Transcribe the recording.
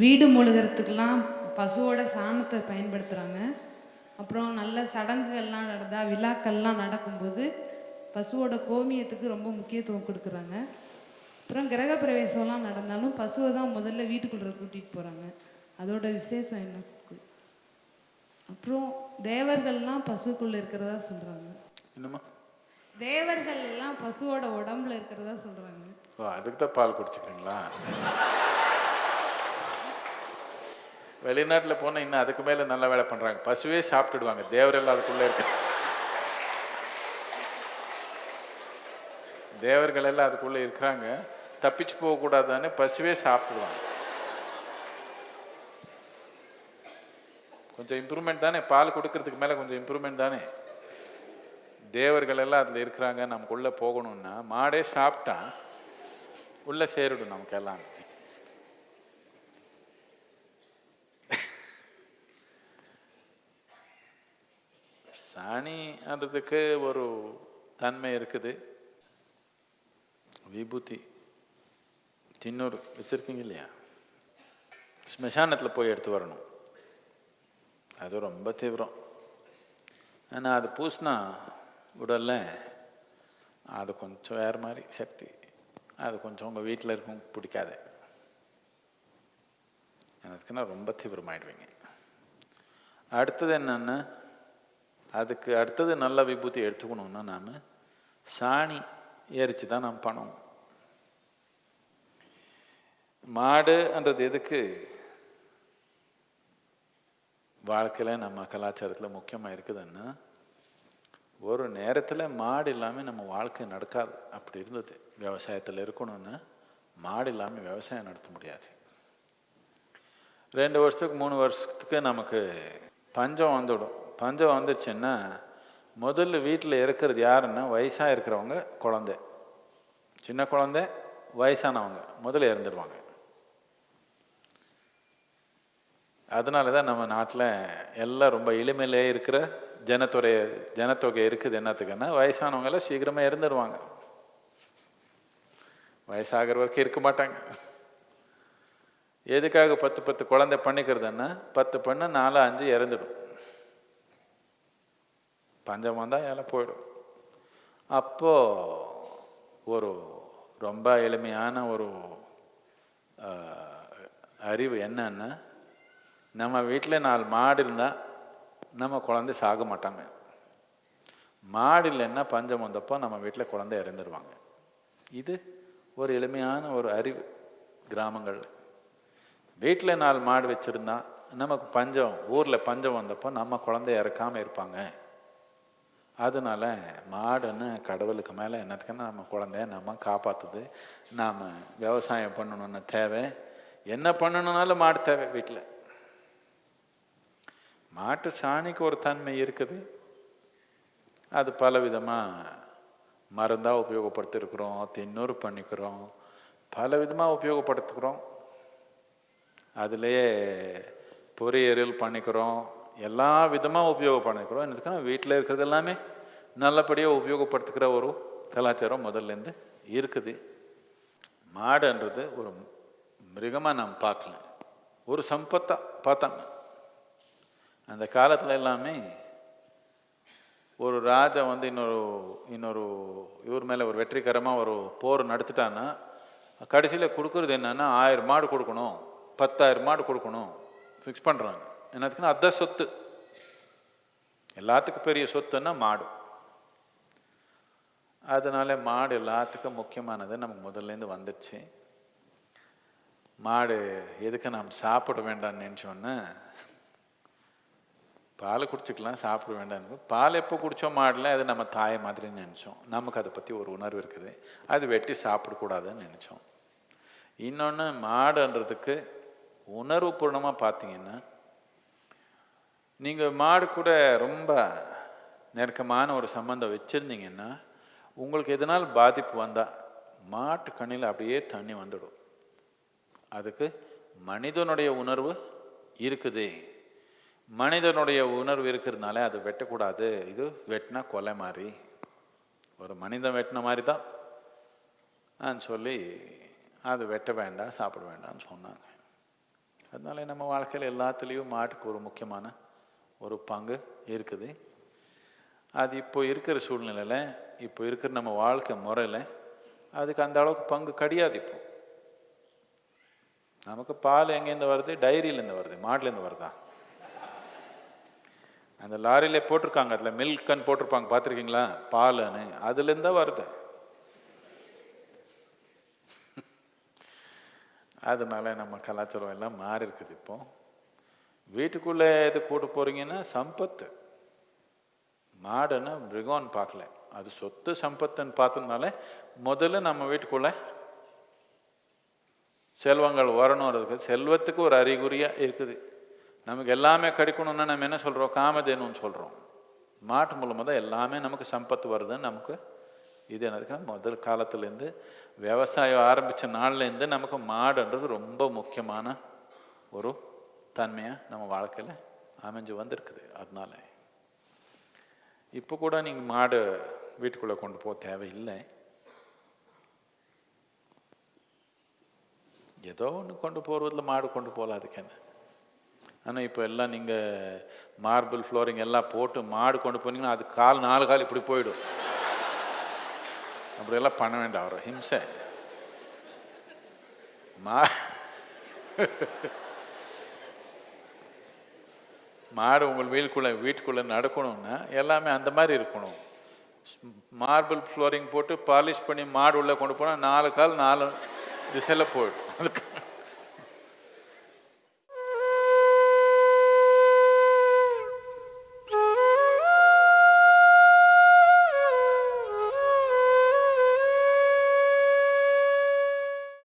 வீடு மொழுகிறதுக்கெல்லாம் பசுவோட சாணத்தை பயன்படுத்துகிறாங்க அப்புறம் நல்ல சடங்குகள்லாம் நடந்தா விழாக்கள்லாம் நடக்கும்போது பசுவோட கோமியத்துக்கு ரொம்ப முக்கியத்துவம் கொடுக்குறாங்க. அப்புறம் கிரக பிரவேசம்லாம் நடந்தாலும் பசுவை தான் முதல்ல வீட்டுக்குள்ளே கூட்டிகிட்டு போகிறாங்க. அதோட விசேஷம் என்ன? அப்புறம் தேவர்கள்லாம் பசுக்குள்ளே இருக்கிறதா சொல்கிறாங்க. என்னம்மா? தேவர்கள் எல்லாம் பசுவோட உடம்புல இருக்கிறதா சொல்கிறாங்க. ஓ அதுக்கு தான் பால் குடிச்சுக்கிறீங்களா? வெளிநாட்டில் போனால் இன்னும் அதுக்கு மேலே நல்ல வேலை பண்ணுறாங்க பசுவே சாப்பிட்டுடுவாங்க. தேவரெல்லாம் அதுக்குள்ளே இருக்கு. தேவர்கள் எல்லாம் அதுக்குள்ளே இருக்கிறாங்க. தப்பிச்சு போகக்கூடாதுன்னு பசுவே சாப்பிடுவாங்க கொஞ்சம் இம்ப்ரூவ்மெண்ட் தானே? பால் கொடுக்கறதுக்கு மேலே கொஞ்சம் இம்ப்ரூவ்மெண்ட் தானே? தேவர்கள் எல்லாம் அதில் இருக்கிறாங்க. நமக்குள்ளே போகணும்னா மாடே சாப்பிட்டா உள்ளே சேரிடும் நமக்கு எல்லாமே. சாணின்றதுக்கு ஒரு தன்மை இருக்குது. விபூதி தின்னூறு வச்சுருக்கீங்க இல்லையா? ஸ்மசானத்தில் போய் எடுத்து வரணும். அது ரொம்ப தீவிரம். ஆனால் அது பூசினா உடல்ல அது கொஞ்சம் வேறு மாதிரி சக்தி. அது கொஞ்சம் உங்கள் வீட்டில் இருக்கும் பிடிக்காது. எனக்குன்னா ரொம்ப தீவிரமாயிடுவீங்க. அடுத்தது என்னென்னா அதுக்கு அடுத்தது நல்ல விபூதி எடுத்துக்கணும்னா நாம் சாணி எரித்து தான் நாம் பண்ணுவோம் மாடுன்றது எதுக்கு? வாழ்க்கையில் நம்ம கலாச்சாரத்தில் முக்கியமாக இருக்குதுன்னா ஒரு நேரத்தில் மாடு இல்லாமல் நம்ம வாழ்க்கை நடக்காது. அப்படி இருந்தது. விவசாயத்தில் இருக்கணும்னா மாடு இல்லாமல் விவசாயம் நடத்த முடியாது. ரெண்டு வருஷத்துக்கு மூணு வருஷத்துக்கு நமக்கு பஞ்சம் வந்துடும். பஞ்சம் வந்துச்சுன்னா முதல்ல வீட்டில் இருக்கிறது யாருன்னா வயசாக இருக்கிறவங்க குழந்தை. சின்ன குழந்தை வயசானவங்க. முதல்ல இறந்துடுவாங்க அதனால தான் நம்ம நாட்டில் எல்லாம் ரொம்ப எளிமையிலே இருக்கிற ஜனத்தொகை ஜனத்தொகை இருக்குது என்னத்துக்குன்னா வயசானவங்கள சீக்கிரமாக இறந்துடுவாங்க வயசாகிற வரைக்கும் இருக்க மாட்டாங்க. எதுக்காக பத்து பத்து குழந்தை பண்ணிக்கிறதுன்னா பத்து பண்ண நாலு அஞ்சு இறந்துடும். பஞ்சம் வந்தால் எல்லாம் போயிடும். அப்போது ஒரு ரொம்ப எளிமையான ஒரு அறிவு என்னன்னா நம்ம வீட்டில் நாலு மாடு இருந்தால் நம்ம குழந்தை சாக மாட்டாங்க. மாடு இல்லைன்னா பஞ்சம் வந்தப்போ நம்ம வீட்டில் குழந்தை இறந்துருவாங்க. இது ஒரு எளிமையான ஒரு அறிவு கிராமங்கள் வீட்டில் நாலு மாடு வச்சுருந்தா நமக்கு பஞ்சம் ஊரில் பஞ்சம் வந்தப்போ நம்ம குழந்தை இறக்காமல் இருப்பாங்க. அதனால மாடுன்னு கடவுளுக்கு மேலே என்னத்துக்குன்னா நம்ம குழந்தைய நம்ம காப்பாற்றுது நாம் விவசாயம் பண்ணணும்னு தேவை. என்ன பண்ணணுன்னாலும் மாடு தேவை வீட்டில் மாட்டு சாணிக்கு ஒரு தன்மை இருக்குது. அது பல விதமாக மருந்தாக உபயோகப்படுத்திருக்கிறோம் தின்னூறு பண்ணிக்கிறோம் பல விதமாக உபயோகப்படுத்துகிறோம் அதுலேயே பொரியல் பண்ணிக்கிறோம் எல்லா விதமாக உபயோகம் பண்ணிக்கிறோம் என்னதுக்குன்னா வீட்டில் இருக்கிறது எல்லாமே நல்லபடியாக உபயோகப்படுத்துக்கிற ஒரு கலாச்சாரம் முதல்லேருந்து இருக்குது. மாடுன்றது ஒரு மிருகமாக நாம் பார்க்கல ஒரு சம்பத்தாக பார்த்தாங்க அந்த காலத்தில் எல்லாமே ஒரு ராஜா வந்து இன்னொரு இன்னொரு இவர் மேலே ஒரு வெற்றிகரமாக ஒரு போர் நடத்திட்டான்னா கடைசியில் கொடுக்குறது என்னென்னா ஆயிரம் மாடு கொடுக்கணும் பத்தாயிரம் மாடு கொடுக்கணும் ஃபிக்ஸ் பண்ணுறாங்க என்னத்துக்குன்னா அதான் சொத்து. எல்லாத்துக்கும் பெரிய சொத்துன்னா மாடு. அதனால மாடு எல்லாத்துக்கும் முக்கியமானது நமக்கு முதல்லேருந்து வந்துடுச்சு. மாடு எதுக்கு நாம் சாப்பிட வேண்டாம்னு நினச்சோன்னு பால் குடிச்சிக்கலாம் சாப்பிட வேண்டாம்னு பால் எப்போ குடித்தோம் மாடல அது நம்ம தாயை மாதிரி நினச்சோம். நமக்கு அதை பற்றி ஒரு உணர்வு இருக்குது. அது வெட்டி சாப்பிடக்கூடாதுன்னு நினச்சோம். இன்னொன்று மாடுன்றதுக்கு உணர்வுபூர்ணமாக பார்த்தீங்கன்னா நீங்கள் மாடு கூட ரொம்ப நெருக்கமான ஒரு சம்மந்தம் வச்சுருந்தீங்கன்னா உங்களுக்கு எதனால் பாதிப்பு வந்தால் மாட்டு கண்ணில் அப்படியே தண்ணி வந்துடும். அதுக்கு மனிதனுடைய உணர்வு இருக்குது. மனிதனுடைய உணர்வு இருக்கிறதுனால அது வெட்டக்கூடாது. இது வெட்டினா கொலை மாதிரி. ஒரு மனிதன் வெட்டின மாதிரி தான். நான் சொல்லி அது வெட்ட வேண்டாம் சாப்பிட வேண்டாம்னு சொன்னாங்க. அதனால நம்ம வாழ்க்கையில் எல்லாத்துலேயும் மாட்டுக்கு ஒரு முக்கியமான ஒரு பங்கு இருக்குது. அது இப்போ இருக்கிற சூழ்நிலையில் இப்போ இருக்கிற நம்ம வாழ்க்கை முறையில் அதுக்கு அந்த அளவுக்கு பங்கு கிடையாது இப்போ. நமக்கு பால் எங்கேருந்து வருது? டைரியிலேருந்து வருது. மாடுலேருந்து வருதா? அந்த லாரியில போட்டிருக்காங்க. அதில் மில்க்னு போட்டிருப்பாங்க. பார்த்துருக்கீங்களா? பாலுன்னு. அதுலேருந்து தான் வருது அதனால நம்ம கலாச்சாரம் எல்லாம் மாறி இருக்குது இப்போ. வீட்டுக்குள்ளே எது கூட்டு போறீங்கன்னா சம்பத்து. மாடுன்னு மிருகம்னு பார்க்கல. அது சொத்து சம்பத்துன்னு பார்த்ததுனால முதல்ல நம்ம வீட்டுக்குள்ள செல்வங்கள் வரணுன்றது செல்வத்துக்கு ஒரு அறிகுறியாக இருக்குது. நமக்கு எல்லாமே கிடைக்கணும்னா நம்ம என்ன சொல்கிறோம் காமதேனுன்னு சொல்கிறோம் மாட்டு மூலமாக தான் எல்லாமே நமக்கு சம்பத்து வருதுன்னு நமக்கு இது என்னதுன்னா முதல் காலத்துலேருந்து விவசாயம் ஆரம்பித்த நாள்லேருந்து நமக்கு மாடுன்றது ரொம்ப முக்கியமான ஒரு தன்மையாக நம்ம வாழ்க்கையில் அமைஞ்சு வந்திருக்குது. அதனால இப்போ கூட நீங்கள் மாடு வீட்டுக்குள்ளே கொண்டு போக தேவையில்லை. ஏதோ ஒன்று கொண்டு போகிறதுல மாடு கொண்டு போகலாம் ஆனால் இப்போ எல்லாம் நீங்கள் மார்பிள் ஃப்ளோரிங் எல்லாம் போட்டு மாடு கொண்டு போனீங்கன்னா அது கால் நாலு கால் இப்படி போயிடும். அப்படியெல்லாம் பண்ண வேண்டாம் அவர். ஹிம்சை. மா மாடு உங்கள் வீட்டுக்குள்ளே வீட்டுக்குள்ளே நடக்கணும்னா எல்லாமே அந்த மாதிரி இருக்கணும். மார்பிள் ஃப்ளோரிங் போட்டு பாலிஷ் பண்ணி மாடு உள்ளே கொண்டு போனால் நாலு கால் நாலு திசையில் போயிடும். அது